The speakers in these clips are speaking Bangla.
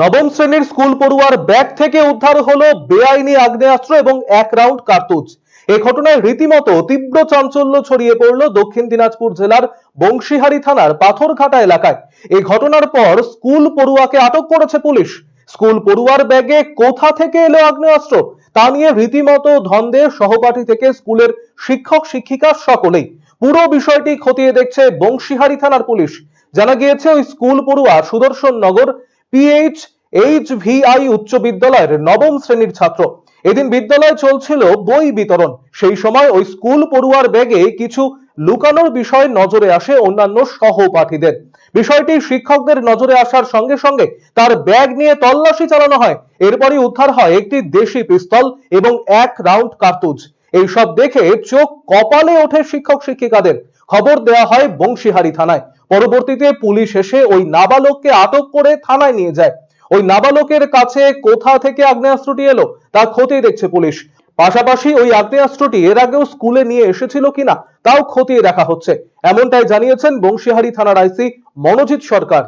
নবম শ্রেণির স্কুল পড়ুয়ার ব্যাগ থেকে উদ্ধার হলো বেআইনি আগ্নেয়াস্ত্র এবং এক রাউন্ড কার্তুজ। এই ঘটনায় রীতিমতো তীব্র চাঞ্চল্য ছড়িয়ে পড়ল দক্ষিণ দিনাজপুর জেলার বংশীহারি থানার পাথরঘাটা এলাকায়। এই ঘটনার পর স্কুল পড়ুয়াকে আটক করেছে পুলিশ। স্কুল পড়ুয়ার ব্যাগে কোথা থেকে এলো আগ্নেয়াস্ত্র? তা নিয়ে রীতিমতো ধন্দের সহপাঠী থেকে স্কুলের শিক্ষক, শিক্ষিকা সকলেই। পুরো বিষয়টি খতিয়ে দেখছে বংশীহারি থানার পুলিশ। জানা গিয়েছে, ওই স্কুল পড়ুয়া Sudarshan Nagar PH H VI উচ্চ বিদ্যালয়ের নবম শ্রেণির ছাত্র। এদিন বিদ্যালয়ে চলছিল বই বিতরণ। সেই সময় ওই স্কুল পড়ুয়ার ব্যাগে কিছু লুকানোর বিষয় নজরে আসে অন্যান্য সহপাঠীদের। বিষয়টি শিক্ষকদের নজরে আসার সঙ্গে সঙ্গে তার ব্যাগ নিয়ে তল্লাশি চালানো হয়। এরপরই উদ্ধার হয় একটি দেশি পিস্তল এবং এক রাউন্ড কার্তুজ। এইসব দেখে চোখ কপালে ওঠে শিক্ষক শিক্ষিকাদের খবর দেওয়া হয় বংশীহারি থানায়। পরবর্তীতে পুলিশ এসে ওই নাবালককে আটক করে থানায় নিয়ে যায়। ওই নাবালকের কাছে কোথা থেকে আগ্নেয়াস্ত্রটি এলো, তা খতিয়ে দেখছে পুলিশ। পাশাপাশি ওই আগ্নেয়াস্ত্রটি এর আগেও স্কুলে নিয়ে এসেছিল কিনা, তাও খতিয়ে দেখা হচ্ছে। এমনটাই জানিয়েছেন বংশীহারি থানার আইসি মনোজিৎ সরকার।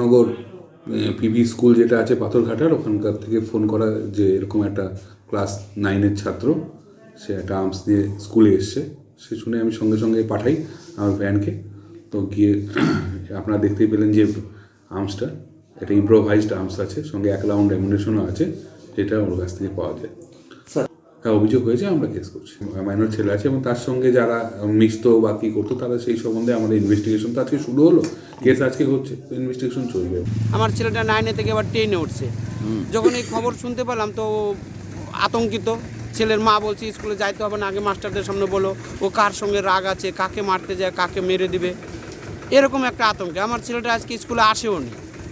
নগর পিবি স্কুল যেটা আছে পাথরঘাটার, ওখানকার থেকে ফোন করা যে এরকম একটা ক্লাস নাইনের ছাত্র, সে একটা আর্মস দিয়ে স্কুলে এসছে। সে শুনে আমি সঙ্গে সঙ্গে পাঠাই আমার ভ্যানকে তো গিয়ে আপনারা দেখতেই পেলেন যে আর্মসটা একটা ইম্প্রোভাইজড আর্মস আছে সঙ্গে এক রাউন্ড অ্যামুনেশনও আছে যেটা ওর কাছ থেকে পাওয়া যায়। হ্যাঁ অভিযোগ হয়েছে আমরা কেস করছি। মাইনর ছেলে আছে এবং তার সঙ্গে যারা মিশতো বা কী করতো তারা সেই সম্বন্ধে আমাদের ইনভেস্টিগেশন তো আজকে শুরু হলো কেস আজকে হচ্ছে তো ইনভেস্টিগেশন চলবে। আমার ছেলেটা নাইনে থেকে আবার টেনে উঠছে। যখন এই খবর শুনতে পেলাম তো আতঙ্কিত। ছেলের মা বলছে স্কুলে যাইতে হবে না আগে মাস্টারদের সামনে বলো। ও কার সঙ্গে রাগ আছে কাকে মারতে যায় কাকে মেরে দিবে? এরকম একটা আতঙ্কে। আমার ছেলেটা আজকে স্কুলে আসেও নি।